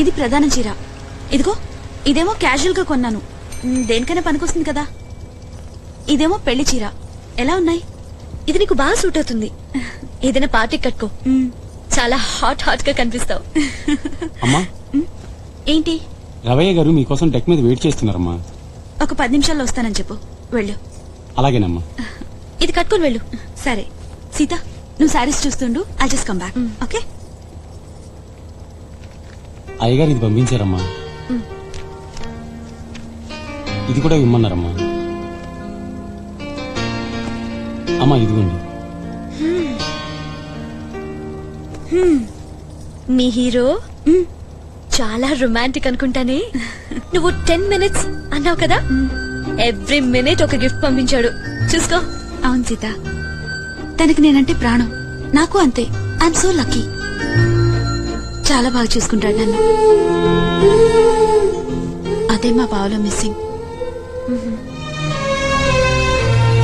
ఇది ప్రధాన చీర. ఇదిగో ఇదేమో క్యాజువల్గా కొన్నాను. దేనికైనా పనికొస్తుంది కదా. ఇదేమో పెళ్ళి చీర. ఎలా ఉన్నాయి? ఇది నీకు బాగా సూట్ అవుతుంది. ఏదైనా పార్టీ కట్టుకో. చాలా హాట్ హాట్గా కనిపిస్తావు. అమ్మా. ఏంటి? రవయ్య గారు మీకోసం డెక్ మీద వెయిట్ చేస్తున్నారమ్మా. ఒక పది నిమిషాల్లో వస్తానని చెప్పు. వెళ్ళు. అలాగేనమ్మా. ఇది కట్టుకొని వెళ్ళు. సరే. సీత నువ్వు శారీస్ చూస్తుండు. I just come back okay అయ్యగారు ఇది పంపించారమ్మా. ఇది కూడా ఇమ్మన్నారమ్మా అమ్మా ఇదిగోండి. మీ హీరో? చాలా రొమాంటిక్ అనుకుంటానే. నువ్వు టెన్ మినిట్స్ అన్నావు కదా? ఎవ్రీ మినిట్ ఒక గిఫ్ట్ పంపించాడు. చూసుకో. అవును సీత. తనకి నేనంటే ప్రాణం. నాకు అంతే. ఐఎమ్ సో లక్కీ చాలా బాగా చూసుకుంటాడు నన్ను. అదే మా బావలో missing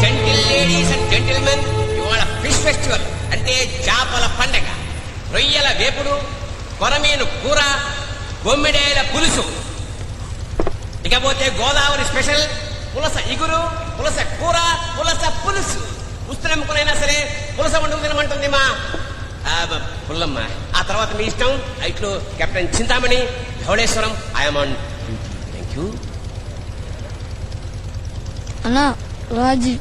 gentle ladies and gentlemen ఇవాళ ఫిష్ ఫెస్టివల్ అంటే చేపల పండగ. రొయ్యల వేపుడు కొరమీను కూర బొమ్మిడేల పులుసు. ఇకపోతే గోదావరి స్పెషల్ పులస ఇగురు పులస కూర పులస పులుసు. ఉత్తరంకునైనా సరే పులస వండుకు తినమంటుంది మా పుల్లమ్మ ఆ తర్వాత మీ ఇష్టం. ఇట్లు captain Chintamani Dhavaleswaram I'm on thank you అన్నా రాజీ.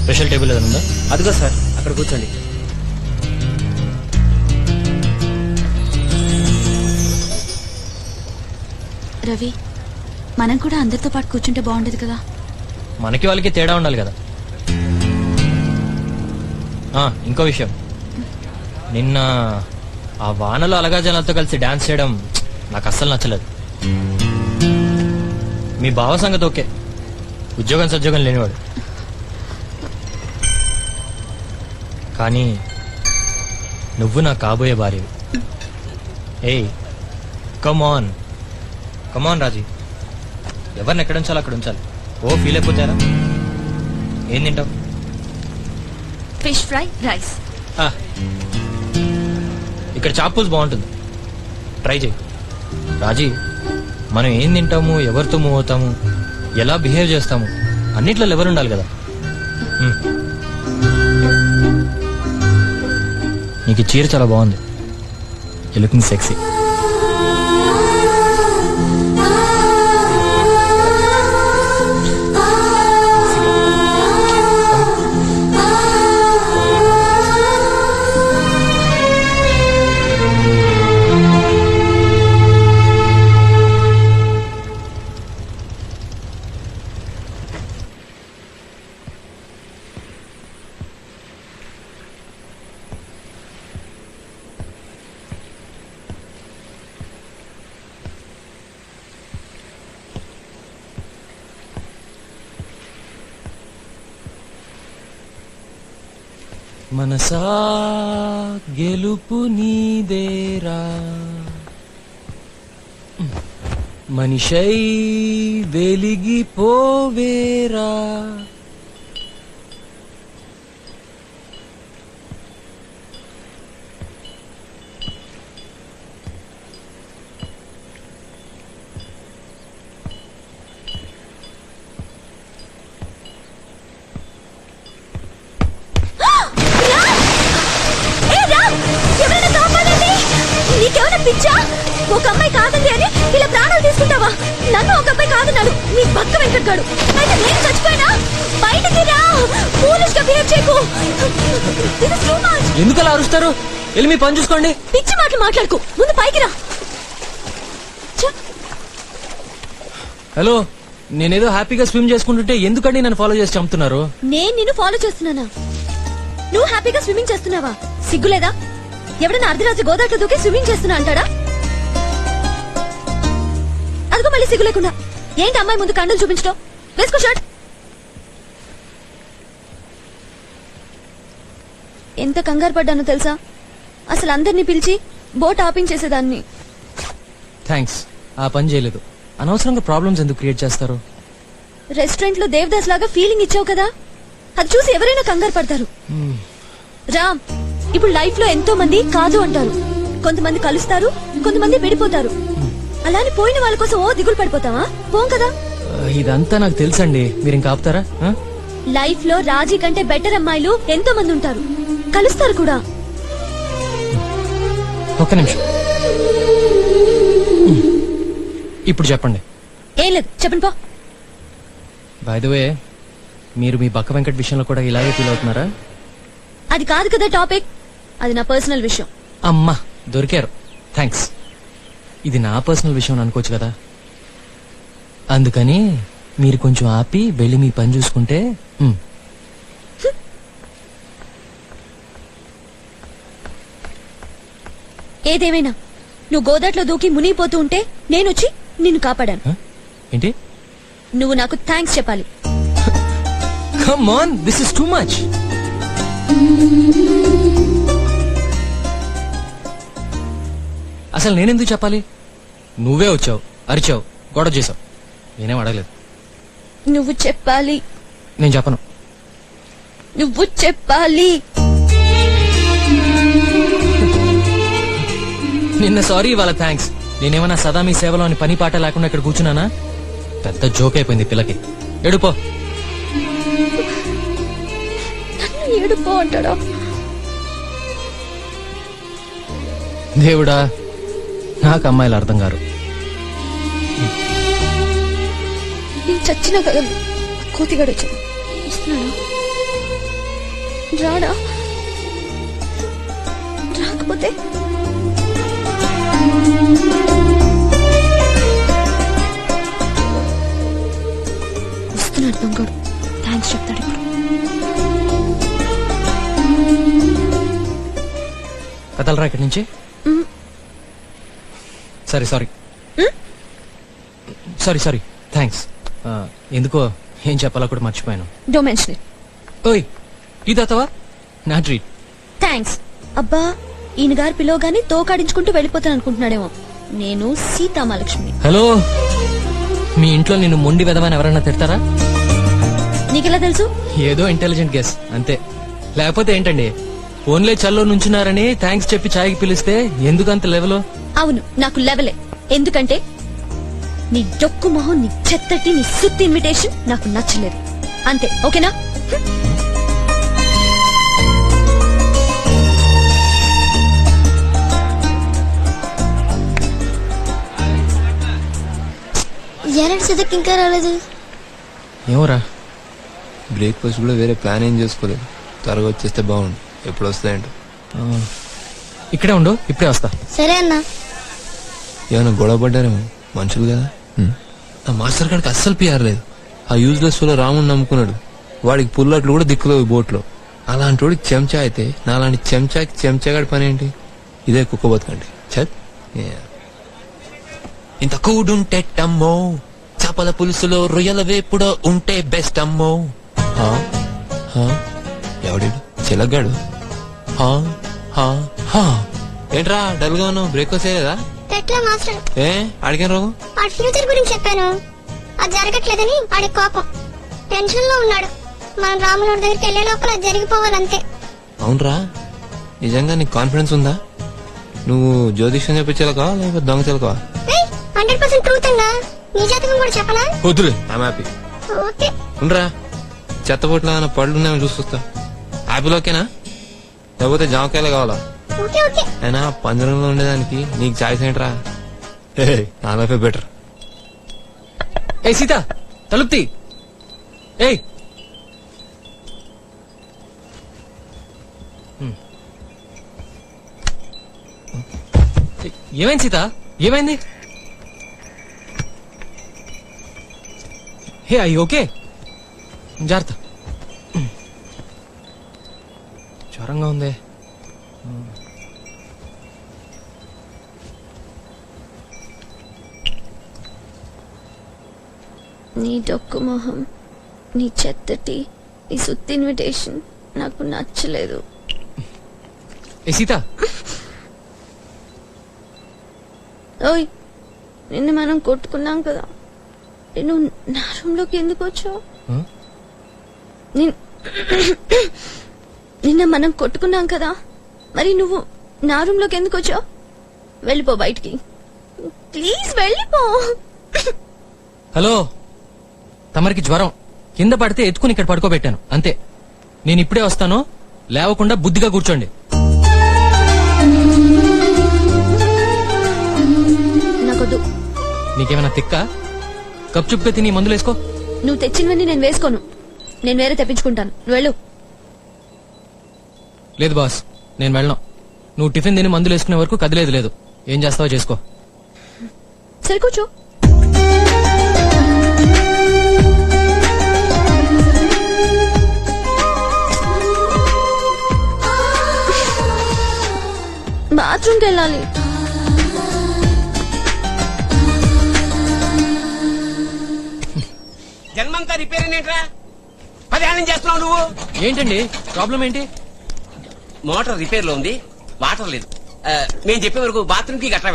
స్పెషల్ టేబుల్ ఏదైనా ఉందా? అదిగో సార్ అక్కడ కూర్చోండి. రవి మనం కూడా అందరితో పాటు కూర్చుంటే బాగుండేది కదా. మనకి వాళ్ళకి తేడా ఉండాలి కదా. ఆ, ఇంకో విషయం. నిన్న ఆ వానలో అలగా జనాలతో కలిసి డాన్స్ చేయడం నాకు అస్సలు నచ్చలేదు. మీ భావ సంగతి ఓకే. ఉద్యోగం సద్యోగం లేనివాడు. కానీ నువ్వు నా కాబోయే భార్యవి. ఏయ్ కమాన్ కమాన్ రాజీ ఎవరిని ఎక్కడ ఉంచాలో అక్కడ ఉంచాలి. ఓ ఫీల్ అయిపోతారా ఏం తింటావు? Fish fry rice. ఇక్కడ చాపూస్ బాగుంటుంది. ట్రై చేయి. రాజీ మనం ఏం తింటాము ఎవరితో మూవ్ అవుతాము ఎలా బిహేవ్ చేస్తాము అన్నిట్లో ఎవరు ఉండాలి కదా. నీకు చీర చాలా బాగుంది. యూ లుకింగ్ సెక్సీ మనసా గెలుపు నీదేరా. మనిషై వెలిగిపోవేరా. కాదండి అని ఇలా ప్రాణాలు తీసుకుంటావా? నన్ను ఒక అబ్బాయి కాదన్నాడు. నీ పక్క వెంకట్గాడు అయితే నేను చచ్చిపోయినా? బయటికి రా. ఫూలిష్గా బిహేవ్ చేయకు. ఎందుకు అలా అరుస్తారు? వెళ్ళి మీ పని చూసుకోండి. పిచ్చి మాటలు మాట్లాడుకో. ముందు పైకి రా! హలో నేనేదో హ్యాపీగా స్విమ్ చేసుకుంటుంటే ఎందుకండి నన్ను ఫాలో చేసి చంపుతున్నారు? నేను నిన్ను ఫాలో చేస్తున్నానా? నువ్వు హ్యాపీగా స్విమ్మింగ్ చేస్తున్నావా? సిగ్గులేదా? ఎవడన్నా అర్ధరాత్రి గోదావరి దూకి స్విమ్మింగ్ చేస్తున్నా అంటాడా? అదిగో మళ్ళీ సిగ్గు లేకుండా ఏంటి అమ్మాయి ముందు కండలు చూపించడం? వేసుకో షర్ట్. ఎంత కంగారు పడ్డానో తెలుసా? అసలు అందరినీ పిలిచి బోట్ ఆపించేసేదాన్ని. థ్యాంక్స్. ఆ పని చేయలేదు. అనవసరంగా ప్రాబ్లమ్స్ ఎందుకు క్రియేట్ చేస్తారు? రెస్టారెంట్లో దేవదాస్ లాగా ఫీలింగ్ ఇచ్చావు కదా? అది చూసి ఎవరైనా కంగారు పడతారు. రామ్ ఇప్పుడు లైఫ్లో ఎంతో మంది కాదు అంటారు. కొంతమంది కలుస్తారు కొంతమంది విడిపోతారు. అలానే పోయిన వాళ్ళ కోసం ఓ దిగులు పడిపోతావా? పోం కదా. ఇదంతా నాకు తెలుసండి. మీరు ఇంకా ఆపుతారా? లైఫ్లో రాజీ కంటే బెటర్ అమ్మాయిలు ఎంతో మంది ఉంటారు. కలుస్తారు కూడా. ఒక్క నిమిషం. ఇప్పుడు చెప్పండి. ఏం లేదు చెప్పండి పో. బై ద వే మీరు మీ బక్క వెంకట్ విషయంలో కూడా ఇలాగే ఫీల్ అవుతున్నారా? అది కాదు కదా టాపిక్. అది నా పర్సనల్ విషయం. అమ్మా దొరికారు. థ్యాంక్స్ ఇది నా పర్సనల్ విషయం అనుకోవచ్చు కదా. అందుకని మీరు కొంచెం ఆపి వెళ్ళి మీ పని చూసుకుంటే ఏదేమైనా? నువ్వు గోదాట్లో దూకి మునిగిపోతూ ఉంటే నేనొచ్చి నిన్ను కాపాడాను? ఏంటి? నువ్వు నాకు థ్యాంక్స్ చెప్పాలి. Come on this is too much అసలు నేనెందుకు చెప్పాలి? నువ్వే వచ్చావు అరిచావు గొడవ చేసావు నేనేం అడగలేదు. నువ్వు చెప్పాలి. నేను చెప్పను. నువ్వు చెప్పాలి. నిన్న సారీ వాళ్ళ థ్యాంక్స్ నేనేమన్నా సదా మీ సేవలో అని పని పాట లేకుండా ఇక్కడ కూర్చున్నానా? పెద్ద జోక్ అయిపోయింది పిల్లకి. ఎడుపో ఏడుపో అంటాడా? దేవుడా నాకు అమ్మాయిలు అర్థం కారు. నేను చచ్చినా కోతిగాడు వచ్చాడు. వస్తున్నాడా? రాడా? రాకపోతే? వస్తున్నాడు దొంగడు. థ్యాంక్స్ చెప్తాడు ఇప్పుడు. కదలరా ఇక్కడి నుంచి. సరే సారీ సారీ సారీ థ్యాంక్స్ ఎందుకో ఏం చెప్పాలో కూడా మర్చిపోయాను. డో మెన్షన్ ఇట్ ఓయ్ ఇది అతవా? నా ట్రీట్ థ్యాంక్స్ అబ్బా ఈయన గారు పిలవగానే తోకాడించుకుంటూ వెళ్ళిపోతాను అనుకుంటున్నాడేమో. నేను సీతామహాలక్ష్మిని హలో? మీ ఇంట్లో నిన్ను మొండి విధమైన ఎవరైనా తిడతారా? నీకెలా తెలుసు? ఏదో ఇంటెలిజెంట్ గెస్ అంతే. లేకపోతే ఏంటండి? ఫోన్లే చల్లో నుంచున్నారని థ్యాంక్స్ చెప్పి ఛాయ్కి పిలిస్తే ఎందుకంత లెవెల్ అవును నాకు లెవలే ఎందుకంటే నీ డొక్కు మొహం నీ చెత్తటి నీ సుత్తి ఇన్విటేషన్ నాకు నచ్చలేదు. అంతే ఓకేనా? ఎరడు సిద్ధకి ఇంకా రాలేదు. ఏమోరా. బ్రేక్ఫాస్ట్ కూడా వేరే ప్లాన్ ఏం చేసుకోలేదు. త్వరగా వచ్చేస్తే బాగుండు. ఎప్పుడు వస్తాయంట ఆ, ఇక్కడే ఉండు ఇప్పుడే వస్తా. సరే అన్నా. ఏమైనా గొడవ పడ్డారేమో? మనుషులు కదా. ఆ మాస్టర్ గారికి అస్సలు పిఆర్ లేదు. ఆ యూజ్లెస్లో రాముని నమ్ముకున్నాడు. వాడికి పుల్లట్లు కూడా దిక్కులేవు బోట్లో. అలాంటి వాడికి చెంచా అయితే నాలాంటి చెంచాకి చెంచాగాడి పని ఏంటి? ఇదే కుక్క బతుకండి. చత్ ఇంత కూడుంటే టమ్మో చేపల పులుసులో రొయ్యల వేపుడో ఉంటే బెస్ట్ అమ్మో? ఎవడీడు? చిలగ్గాడు? హా? హా? హా? ఏంట్రా డల్గా ఉన్నావు? బ్రేక్ఫాస్ట్ చేయలేదా? ఎట్లా మాస్టర్? ఏ ఆడికేం రోగం? వాడి ఫ్యూచర్ గురించి చెప్పాను. అది జరగట్లేదని వాడి కోపం. టెన్షన్లో ఉన్నాడు. మనం రాముల దగ్గరికి వెళ్ళే లోపల అది జరిగిపోవాలంతే. అవునరా నిజంగా నీకు కాన్ఫిడెన్స్ ఉందా? నువ్వు జ్యోతిష్యం చెప్పించాలకా లేకపోతే దొంగ చిలకవా హండ్రెడ్ పర్సెంట్ ట్రూత్ అన్నా. నీ జాతకం కూడా చెప్పనా? వద్దులే ఐమ్ హ్యాపీ ఓకే. ఉండరా చెత్తపోట్ల పళ్ళు ఉన్నాయో చూసుకొస్తా యాపిల్ ఓకేనా లేకపోతే జామకాయలు కావాలా? అయినా పంజరంలో ఉండేదానికి నీకు చాయిస్ ఏంట్రా నా లైఫే బెటర్. ఏ సీత తలుపుతి. హ్మ్. ఏమైంది సీత? ఏమైంది? హే అయ్యి ఓకే. జాగ్రత్త. జ్వరంగా ఉందే నీ డొక్కు మొహం నీ చెత్తటి నీ సుత్తి ఇన్విటేషన్ నాకు నచ్చలేదు ఏ సీత ఓయ్ నిన్ను మనం కొట్టుకున్నాం కదా నేను నా రూమ్లోకి ఎందుకు వచ్చావు? నేను నిన్న మనం కొట్టుకున్నాం కదా. మరి నువ్వు నా రూమ్లోకి ఎందుకు వచ్చావు? వెళ్ళిపో బయటికి. ప్లీజ్ వెళ్ళిపో. హలో. తమరికి జ్వరం. కింద పడితే ఎత్తుకుని ఇక్కడ పడుకోబెట్టాను. అంతే. నేను ఇప్పుడే వస్తాను. లేవకుండా బుద్ధిగా కూర్చోండి. నాకొద్దు. నీకేమైనా తిక్క? కప్చుప్గా తిని మందులు వేసుకో నువ్వు తెచ్చినవన్నీ నేను వేసుకోను. నేను వేరే తెప్పించుకుంటాను. నువ్వు వెళ్ళు. లేదు బాస్ నేను వెళ్ళను. నువ్వు టిఫిన్ తిని మందులు వేసుకునే వరకు కదిలేదు లేదు. ఏం చేస్తావో చేసుకో. సరే కూర్చో. బాత్రూమ్కి వెళ్ళాలి. జన్మంతా రిపేర్ ఏంట్రా పదేళ్ళ నుంచి చేస్తున్నావు నువ్వు? ఏంటండి? ప్రాబ్లం ఏంటి? మోటార్ రిపేర్లో ఉంది వాటర్ లేదు. మేము చెప్పే వరకు బాత్రూమ్కి గట్రా